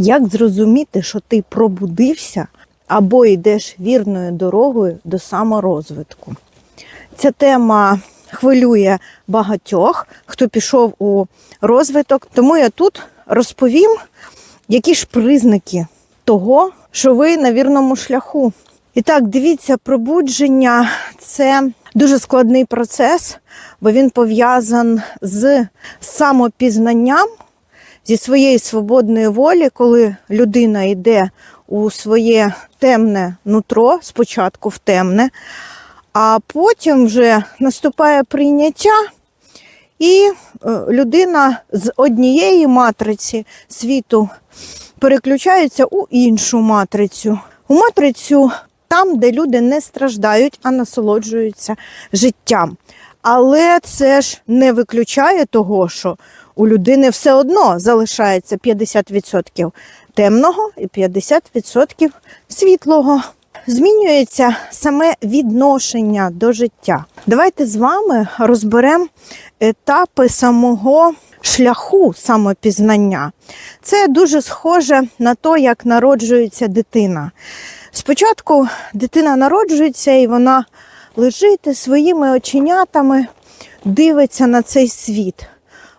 Як зрозуміти, що ти пробудився або йдеш вірною дорогою до саморозвитку? Ця тема хвилює багатьох, хто пішов у розвиток. Тому я тут розповім, які ж признаки того, що ви на вірному шляху. І так, дивіться, пробудження це дуже складний процес, бо він пов'язан з самопізнанням зі своєї свободної волі, коли людина йде у своє темне нутро, спочатку в темне, а потім вже наступає прийняття, і е, людина з однієї матриці світу переключається у іншу матрицю. У матрицю там, де люди не страждають, а насолоджуються життям. Але це ж не виключає того, що у людини все одно залишається 50% темного і 50% світлого. Змінюється саме відношення до життя. Давайте з вами розберемо етапи самого шляху самопізнання. Це дуже схоже на те, як народжується дитина. Спочатку дитина народжується і вона лежить своїми оченятами, дивиться на цей світ.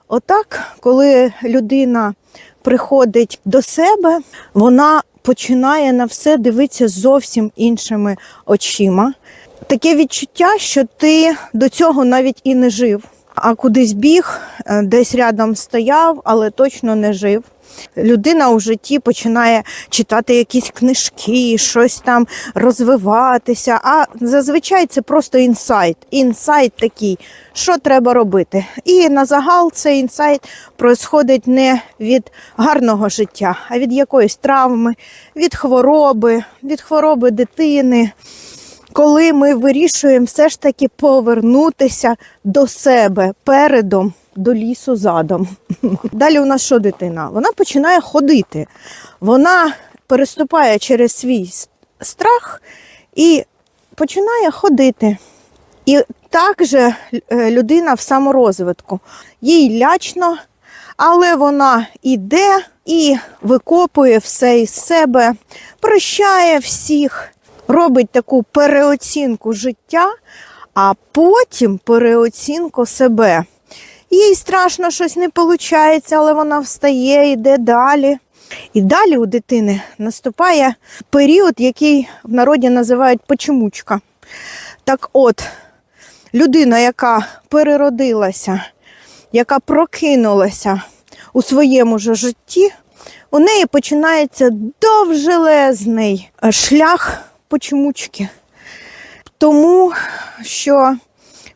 Отак, коли людина приходить до себе, вона починає на все дивитися зовсім іншими очима. Таке відчуття, що ти до цього навіть і не жив, а кудись біг, е, десь рядом стояв, але точно не жив. Людина у житті починає читати якісь книжки, щось там розвиватися. А зазвичай це просто інсайт. Інсайт такий, що треба робити. І на загал цей інсайт происходить не від гарного життя, а від якоїсь травми, від хвороби, від хвороби дитини. Коли ми вирішуємо все ж таки повернутися до себе передом, до лісу задом. Далі у нас що дитина? Вона починає ходити. Вона переступає через свій страх і починає ходити. І так же е, людина в саморозвитку. Їй лячно, але вона іде і викопує все із себе, прощає всіх, робить таку переоцінку життя, а потім переоцінку себе. Їй страшно щось не виходить, але вона встає, йде далі. І далі у дитини наступає період, який в народі називають почемучка. Так от, людина, яка переродилася, яка прокинулася у своєму ж житті, у неї починається довжелезний шлях почемучки. Тому що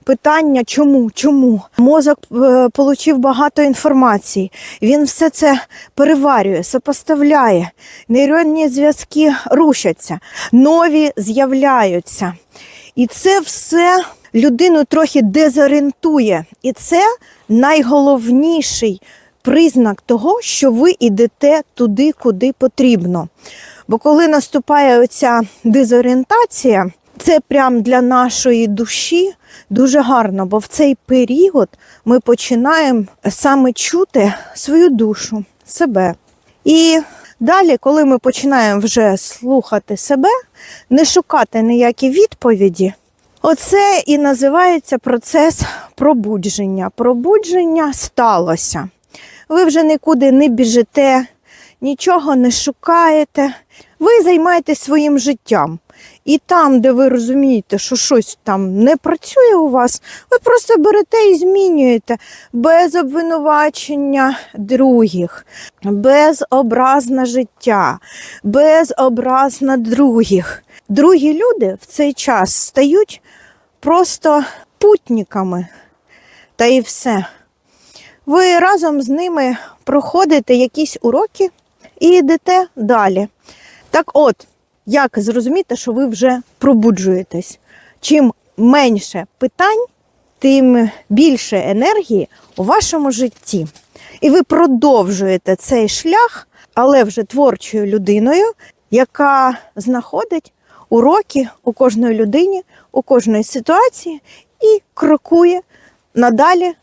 питання чому? Чому? Мозок е, отримав багато інформації. Він все це переварює, сопоставляє. Нейронні зв'язки рушаться, нові з'являються. І це все людину трохи дезорієнтує. І це найголовніший признак того, що ви йдете туди, куди потрібно. Бо коли наступає оця дезорієнтація, це прям для нашої душі дуже гарно, бо в цей період ми починаємо саме чути свою душу, себе. І далі, коли ми починаємо вже слухати себе, не шукати ніякі відповіді, оце і називається процес пробудження. Пробудження сталося. Ви вже нікуди не біжите, нічого не шукаєте. Ви займаєтесь своїм життям. І там, де ви розумієте, що щось там не працює у вас, ви просто берете і змінюєте без обвинувачення других, без образ на життя, без образ на других. Другі люди в цей час стають просто путниками. Та і все. Ви разом з ними проходите якісь уроки і йдете далі. Так от, як зрозуміти, що ви вже пробуджуєтесь? Чим менше питань, тим більше енергії у вашому житті. І ви продовжуєте цей шлях, але вже творчою людиною, яка знаходить уроки у кожної людині, у кожної ситуації і крокує надалі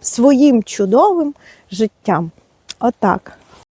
своїм чудовим життям. Отак.